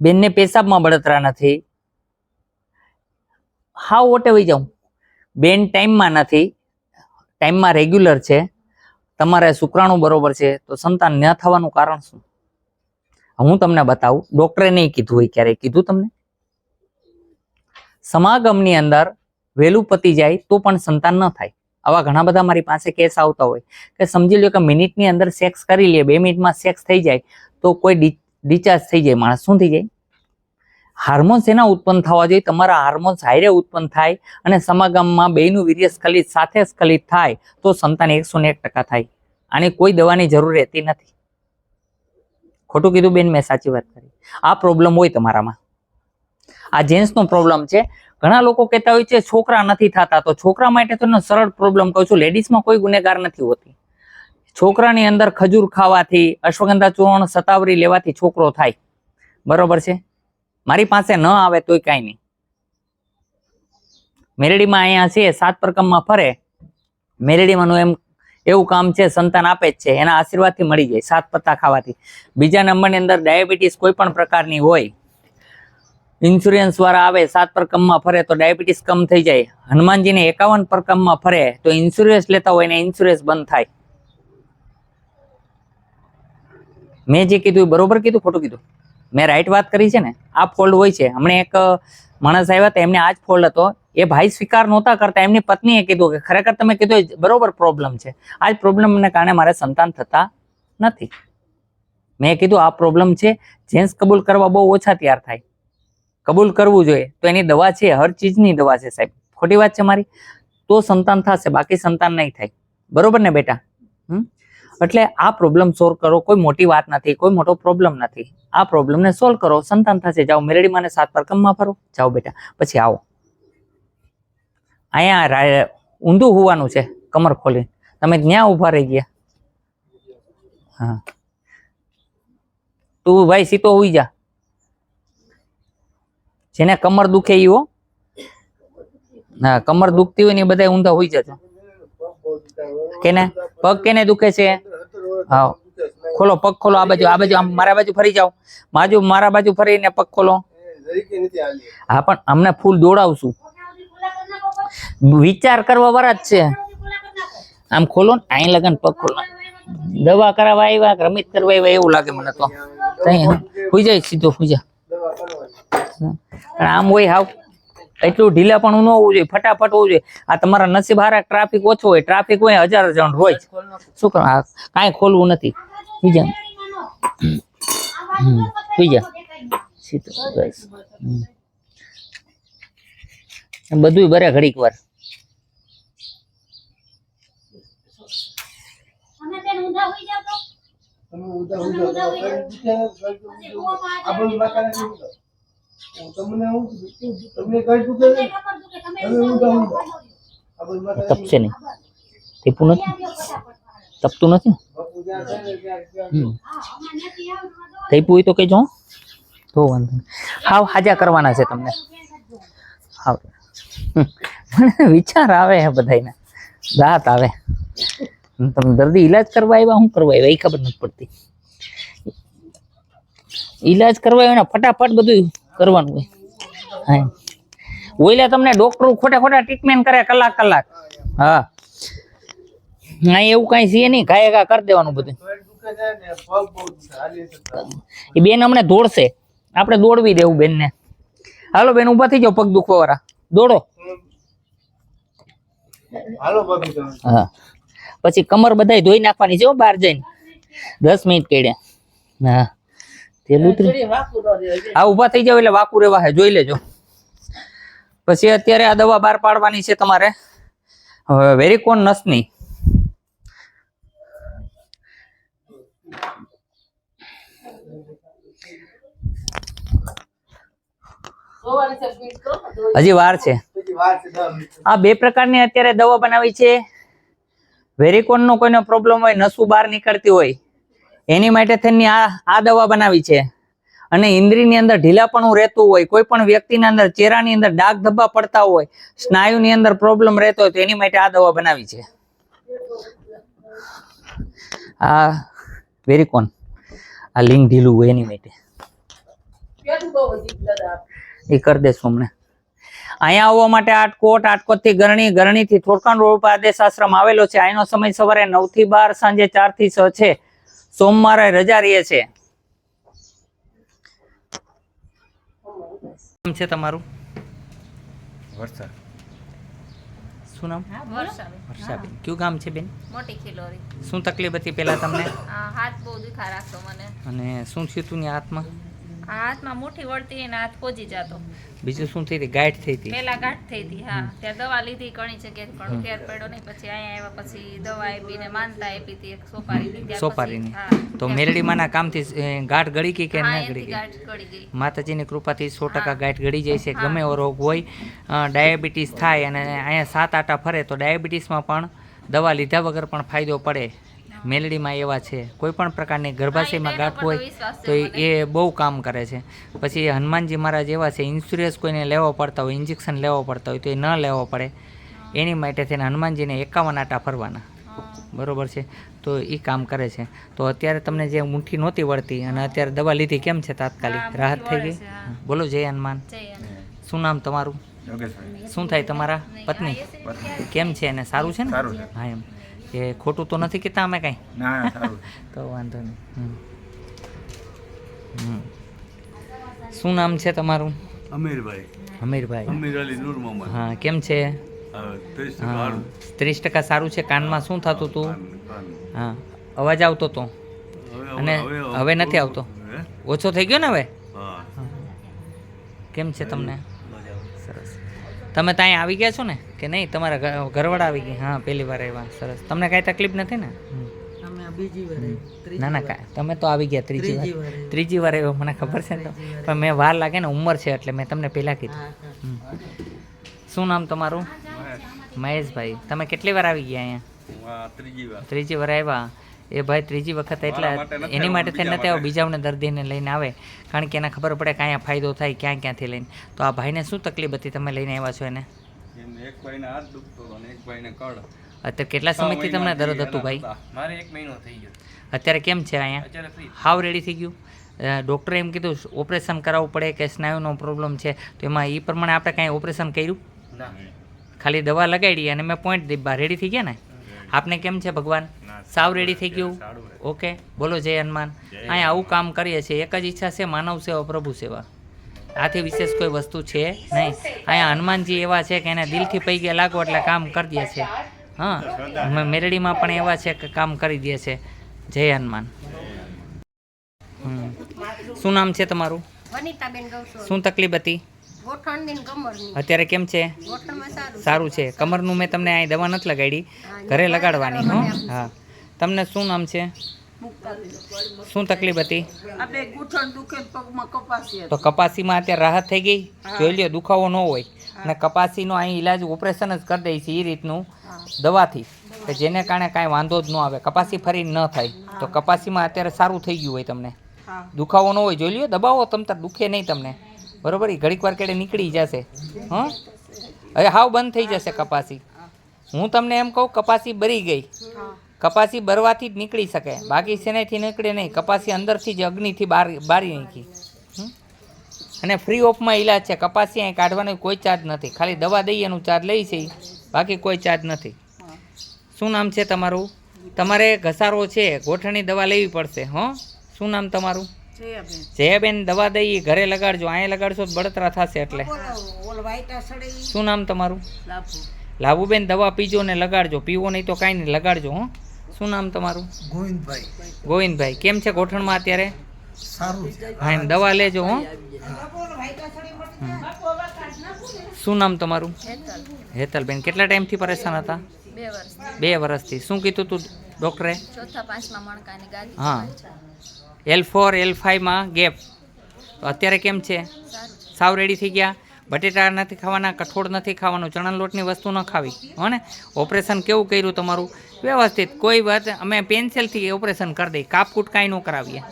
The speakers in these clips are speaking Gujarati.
બેનને પેશાબમાં બળતરા નથી. હાવ ઓટે વહી જાઉં. બેન ટાઈમમાં નથી. ટાઈમમાં રેગ્યુલર છે. તમારે શુક્રાણુ બરોબર છે, તો સંતાન ન થવાનું કારણ શું? હું તમને બતાવું. ડોક્ટરે નહીં કીધું હોય ક્યારેય. કીધું તમને? સમાગમની અંદર વહેલું પતી જાય તો પણ સંતાન ન થાય. આવા ઘણા બધા મારી પાસે કેસ આવતા હોય. કે સમજી લો કે મિનિટની અંદર સેક્સ કરી લે, બે મિનિટમાં સેક્સ થઈ જાય, તો કોઈ ડિસ્ચાર્જ થઈ જાય, માણસ શું થઈ જાય? હાર્મોન્સ એના ઉત્પન્ન થવા જોઈએ, તમારા હાર્મોન્સ હાઈરે ઉત્પન્ન થાય અને સમાગમમાં બેનું વીર્ય સ્ખલિત સાથે સ્ખલિત થાય તો સંતાન એકસો ને એક ટકા થાય. આની કોઈ દવાની જરૂર રહેતી નથી. ખોટું કીધું બેન, મેં સાચી વાત કરી. આ પ્રોબ્લેમ હોય તમારામાં. આ જેન્ટ્સનો પ્રોબ્લેમ છે. ઘણા લોકો કહેતા હોય છે, છોકરા નથી થતા. તો છોકરા માટે તો સરળ પ્રોબ્લેમ કહું છું લેડીઝમાં કોઈ ગુનેગાર નથી હોતી. છોકરાની અંદર ખજૂર ખાવાથી અશ્વગંધા ચૂર્ણ સતાવરી લેવાથી છોકરો થાય. બરોબર છે? મારી પાસે ન આવે તોય કાંઈ નહીં. મેરેડીમાં અહીંયા છે, સાત પ્રકમમાં ફરે. મેરેડીમાંનું એમ એવું કામ છે, સંતાન આપે જ છે, એના આશીર્વાદથી મળી જાય સાત પત્તા ખાવાથી. બીજા નંબરની અંદર ડાયાબિટીસ કોઈ પણ પ્રકારની હોય, ઇન્સ્યોરન્સ વાળા આવે, સાત પ્રકમમાં ફરે તો ડાયાબિટીસ કમ થઈ જાય. હનુમાનજીને એકાવન પ્રકમમાં ફરે તો ઇન્સ્યોરન્સ લેતા હોય ને ઇન્સ્યોરન્સ બંધ થાય. મેં જે કીધું બરોબર કીધું, ખોટું કીધું? મેં રાઈટ વાત કરી છે ને, આ ફોલ્ડ હોય છે. હમણાં એક માણસ આવ્યા હતા, એમને આ જ ફોલ્ડ હતો. એ ભાઈ સ્વીકાર નહોતા કરતા. એમની પત્નીએ કીધું કે, ખરેખર તમે કીધું બરોબર પ્રોબ્લેમ છે. આ જ પ્રોબ્લેમને કારણે મારે સંતાન થતા નથી. મેં કીધું, આ પ્રોબ્લેમ છે. જેન્ટ્સ કબૂલ કરવા બહુ ઓછા તૈયાર થાય. કબૂલ કરવું જોઈએ. તો એની દવા છે, હર ચીજની દવા છે સાહેબ. ખોટી વાત છે મારી. તો સંતાન થશે, બાકી સંતાન નહીં થાય. બરોબર ને બેટા? હમ? એટલે આ પ્રોબ્લેમ સોલ્વ કરો, કોઈ મોટી વાત નથી, કોઈ મોટો પ્રોબ્લેમ નથી. આ પ્રોબ્લેમને સોલ્વ કરો, સંતાન થશે, જાઓ મેલેડી માને સાત પરકમમાં ફરો. જાઓ બેટા, પછી આવો. અહીંયા ઊંધું હોવાનું છે, કમર ખોલી તમે ત્યાં ઊભા રહી ગયા. હા. તું ભાઈ સીતો હોઈ જા. જેને કમર દુખે હો. હા, કમર દુખતી હોય ને એ બધા ઊંધા હોઈ જજો. કેને? પગ કેને દુખે છે? હા. ખોલો પગ ખોલો આ બાજુ આ બાજુ આમ મારા બાજુ ફરી જાઓ. બાજુ મારા બાજુ ફરીને પગ ખોલો. હા પણ અમને ફૂલ દોડાવશું. વિચાર કરવા વાળા જ છે. આમ ખોલો ને અહીં લગન પગ ખોલો. દવા કરાવવા આવ્યા રમિત કરવા આવ્યા એવું લાગે મને તો. કઈ હુઈ જાય સીધો હુઈ જા. પણ આમ હોય હાવ. એટલું ઢીલા પણ ન હોવું જોઈએ ફટાફટ હોવું જોઈએ. આ તમારા નસીબ હારા ટ્રાફિક ઓછો હોય ટ્રાફિક હોય હજાર જણ હોય શું કરો? આ કાંઈ ખોલવું નથી. બીજા. બીજા. બધુંય બરે ઘડીક વાર. અમે તમને કઈ? ખબર દુખે તમે ઊંધા. તપશે નહીં. તેપું નથી? તપતું નથી? ને ને હા તૈપું હોય તો કહેજો હો. તો વાંધો નહીં. હાવ હાજા કરવાના છે તમને. હાવ. મને વિચાર આવે હે બધાને દાંત આવે. તમે દર્દી ઈલાજ કરવા આવ્યા શું કરવા આવ્યા? એ ખબર નથી પડતી. ઈલાજ કરવા આવ્યા ને ફટાફટ બધું કરવાનું હોય. હા. ઓઈલા તમને ડોક્ટર ખોટા ખોટા ટ્રીટમેન્ટ કરે કલાક કલાક. હા. ના એવું કઈ છે નહીં. ઘાયે ઘા કરી દેવાનું બધું. એ બેન અમને દોડશે. આપણે દોડવી દેવું બેનને. હાલો બેન ઊભા થઈ જાઓ પગ દુખવા વાળા દોડો હા. પછી કમર બધાય ધોઈ નાખવાની છે બહાર જઈને. દસ મિનિટ કેડ્યા. હા. આ ઊભા થઈ જાવ એટલે વાકુ રેવા હે જોઈ લેજો. પછી અત્યારે આ દવા બહાર પાડવાની છે તમારે. વેરીકોન નસની. હજી વાર છે. છે. આ બે પ્રકારની અત્યારે દવા બનાવી છે. વેરીકોન નો કોઈનો પ્રોબ્લેમ હોય નસું બહાર નીકળતી હોય. એની માટે થઈને આ આ દવા બનાવી છે. અને ઇન્દ્રિયની અંદર ઢીલાપણું રહેતું હોય, કોઈ પણ વ્યક્તિની અંદર ચહેરાની અંદર ડાઘ ધબ્બા પડતા હોય, સ્નાયુની અંદર પ્રોબ્લેમ રહેતો હોય, તો એની માટે આ દવા બનાવી છે. આ વેરિકોન આ લિંક ઢીલું હોય એની માટે. એ કરી દેશું હમણાં અહીંયા આવવા માટે આટકોટ આટકોટથી ગરણી, ગરણીથી થોડકાણ રોડ પર આદેશ આશ્રમ આવેલો છે. અહીંનો સમય સવારે નવથી બાર, સાંજે ચારથી છ છે. સોમવારે રજા રહે છે. નામ છે તમારું? શું નામ? વર્ષાબેન વર્ષાબેન. કયું ગામ છે બેન? મોટી ખિલોરી. શું તકલીફ હતી પેલા તમને? હાથ બહુ દુખા રાખતો મને. અને શું થયું તું ની હાથમાં હાથમાં મુઠ્ઠી વળતી અને હાથ પોજી જતો. બીજું શું થઈ હતી? ગાંઠ થઈ હતી. પેલા ગાંઠ થઈ હતી હા. ત્યાં દવા લીધી ઘણી જગ્યાએ પણ ફેર પડ્યો નહીં. પછી અહીંયા આવ્યા પછી દવા આપી ને માનતા આપી હતી એક સોપારી લીધી સોપારીની. તો મેરડીમાંના કામથી ગાંઠ ગળી ગઈ કે ના ગળી ગઈ? માતાજીની કૃપાથી સો ટકા. ગાંઠ ગળી જાય છે. ગમે એવો રોગ હોય ડાયાબિટીસ થાય અને અહીંયા સાત આટા ફરે તો ડાયાબિટીસમાં પણ દવા લીધા વગર પણ ફાયદો પડે. મેલડીમાં એવા છે. કોઈ પણ પ્રકારની ગર્ભાશયમાં ગાંઠ હોય તો એ બહુ કામ કરે છે. પછી હનુમાનજી મહારાજ એવા છે ઇન્સ્યોરન્સ કોઈને લેવો પડતા હોય ઇન્જેક્શન લેવો પડતા હોય તો એ ન લેવો પડે. એની માટે થઈને હનુમાનજીને એકાવન આટા ફરવાના. બરોબર છે? તો એ કામ કરે છે. તો અત્યારે તમને જે મુઠ્ઠી નહોતી વળતી અને અત્યારે દવા લીધી કેમ છે તાત્કાલિક? રાહત થઈ ગઈ. બોલો જય હનુમાન. શું નામ તમારું? શું થાય તમારા પત્ની? કેમ છે એને? સારું છે ને? હા એમ. એ ખોટું તો નથી કહેતા અમે કાંઈ? ના સારું. તો વાંધો નહીં. શું નામ છે તમારું? અમીરભાઈ. હમીરભાઈ અમીર અલી નૂર મોહમ્મદ. હા કેમ છે? હા, ત્રીસ ટકા સારું. છે. કાનમાં શું થતું હતું. હા અવાજ આવતો હતો અને હવે નથી આવતો? ઓછો થઈ ગયો ને હવે? કેમ છે તમને? સરસ. તમે ત્યાં આવી ગયા છો ને? કે નહીં તમારા ઘરવાળા આવી ગયા. હા પહેલી વાર આવ્યા. સરસ. તમને કાંઈ તકલીફ નથી ને. ના ના કાંઈ. તમે તો આવી ગયા ત્રીજી વાર. ત્રીજી વાર આવ્યો. મને ખબર છે ને તો. પણ મેં વાર લાગે ને ઉંમર છે એટલે મેં તમને પહેલાં કીધું. શું નામ તમારું? મહેશભાઈ. તમે કેટલી વાર આવી ગયા અહીંયા? ત્રીજી વાર. ત્રીજી વાર આવ્યા? એ ભાઈ ત્રીજી વખત એટલે એની માટે થઈ થઈને નથી આવ્યો. બીજાઓને દર્દીને લઈને આવે. કારણ કે એને ખબર પડે કે ફાયદો થાય ક્યાં ક્યાંથી લઈને. તો આ ભાઈને શું તકલીફ હતી તમે લઈને આવ્યા છો એને? એને એક ભાઈને હાથ દુખતો હતો અને એક ભાઈને કળ. અત્યારે કેટલા સમયથી તમને દર્દ હતું ભાઈ? મારે એક મહિનો થઈ ગયો. અત્યારે કેમ છે અહીંયા? અત્યારે હાવ રેડી થઈ ગયું? ડૉક્ટરે એમ કીધું ઓપરેશન કરાવવું પડે કે સ્નાયુનો પ્રોબ્લેમ છે. તો એમાં એ પ્રમાણે આપણે કાંઈ ઓપરેશન કર્યું? ખાલી દવા લગાડી અને મેં પોઈન્ટ દીધા. રેડી થઈ ગયા ને? આપને કેમ છે ભગવાન? સાવ રેડી થઈ ગયું? ઓકે બોલો જય હનુમાન. અહીંયા આવું કામ કરીએ છીએ. એક જ ઈચ્છા છે માનવ સેવા પ્રભુ સેવા. આથી વિશેષ કોઈ વસ્તુ છે નહીં. અહીંયા હનુમાનજી એવા છે કે એને દિલથી પૈગે લાગો એટલે કામ કરી દે છે. હા મેરડીમાં પણ એવા છે કે કામ કરી દે છે. જય હનુમાન. શું નામ છે તમારું? શું તકલીફ હતી? અત્યારે કેમ છે? સારું સારું છે. કમરનું મેં તમને અહીં દવા નથી લગાડી. ઘરે લગાડવાની હો? હા. તમને શું નામ છે? શું તકલીફ હતી? તો કપાસીમાં અત્યારે રાહત થઈ ગઈ? જોઈ લ્યો દુખાવો ન હોય. અને કપાસીનો અહીં ઈલાજ ઓપરેશન જ કરી દઈ છે એ રીતનું દવાથી. કે જેને કારણે કાંઈ વાંધો જ ન આવે. કપાસી ફરી ન થાય. તો કપાસીમાં અત્યારે સારું થઈ ગયું હોય તમને. દુખાવો ન હોય. જોઈ લ્યો દબાવો તમ તાર દુખે નહીં તમને. બરોબર? એ ઘડીક વાર કેડે નીકળી જશે. હં? હવે હાવ બંધ થઈ જશે કપાસી. હું. તમને એમ કહું કપાસી બરી ગઈ. કપાસી બરવાથી જ નીકળી શકે. બાકી શેનાથી નીકળે નહીં. કપાસી અંદરથી જ અગ્નિથી બાર બારી નાખી? અને ફ્રી ઓફમાં ઈલાજ છે. કપાસી અહીં કાઢવાનો કોઈ ચાર્જ નથી. ખાલી દવા દઈએ એનું ચાર્જ લઈ છે બાકી કોઈ ચાર્જ નથી. શું નામ છે તમારું? તમારે ઘસારો છે. ગોઠણની દવા લેવી પડશે હો? શું નામ તમારું? જયાબેન. દવા દઈ ઘરે લગાડજો. અહીંયા લગાડશો તો બળતરા થશે એટલે. શું નામ તમારું? લાભુબેન દવા પીજો ને લગાડજો. પીવો નહીં તો કાંઈ નહીં. લગાડજો હો. શું નામ તમારું? ગોવિંદભાઈ. ગોવિંદભાઈ. કેમ છે ગોઠણમાં અત્યારે? સારું હા એમ દવા લેજો હો. શું નામ તમારું? હેતલબેન કેટલા ટાઈમથી પરેશાન હતા? બે વર્ષ વર્ષથી. શું કીધું તું ડૉક્ટરે? ચોથા પાંચમા મણકાની ગાદી હા. એલ ફોર એલ ફાઈવમાં ગેપ. તો અત્યારે કેમ છે? સારું છે. સાવ રેડી થઈ ગયા? બટેટા નથી ખાવાના કઠોળ નથી ખાવાનું ચણા લોટની વસ્તુ ન ખાવી. હો ને? ઓપરેશન કેવું કર્યું તમારું? વ્યવસ્થિત. કોઈ વાત અમે પેન્સિલથી ઓપરેશન કરી દઈએ. કાપકૂટ કાંઈ ન કરાવીએ.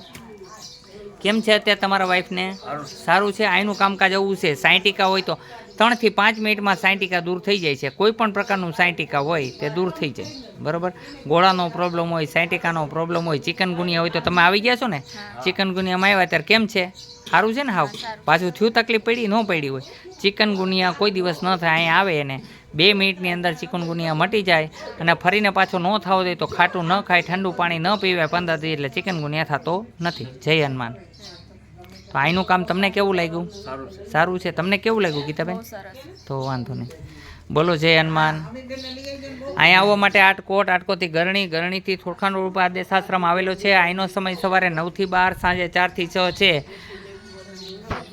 કેમ છે અત્યારે તમારા વાઈફને સારું છે? આઈનું કામકાજ આવું છે? સાયન્ટિકા હોય તો ત્રણથી પાંચ મિનિટમાં સાયન્ટિકા દૂર થઈ જાય છે. કોઈ પણ પ્રકારનું સાયન્ટિકા હોય તે દૂર થઈ જાય. બરાબર? ગોળાનો પ્રોબ્લેમ હોય સાયન્ટિકાનો પ્રોબ્લેમ હોય ચિકનગુનિયા હોય તો તમે આવી ગયા છો ને? ચિકનગુનિયામાં આવ્યા ત્યારે કેમ છે? સારું છે ને હાવ? પાછું થયું તકલીફ પડી ન પડી હોય. ચિકનગુનિયા કોઈ દિવસ ન થાય અહીંયા આવે એને. બે મિનિટની અંદર ચિકનગુનિયા મટી જાય અને ફરીને પાછો ન થવો જોઈએ તો ખાટું ન ખાય ઠંડુ પાણી ન પીવાય પંદર દી એટલે ચિકનગુનિયા થતો નથી. જય હનુમાન. તો આઈનું કામ તમને કેવું લાગ્યું? સારું છે. તમને કેવું લાગ્યું ગીતાબેન? બહુ તો વાંધો નહીં. બોલો જય હનુમાન. અહીંયા આવવા માટે આટકોટ આટકોટથી ગરણી. ગરણીથી થોડખાંડ ઉપર આદેશ આશ્રમ આવેલો છે. અહીંનો સમય સવારે નવથી બાર સાંજે ચારથી છ છે.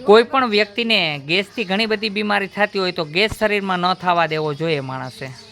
કોઈ પણ વ્યક્તિને ગેસથી ઘણી બધી બીમારી થતી હોય તો ગેસ શરીરમાં ન થવા દેવો જોઈએ માણસે.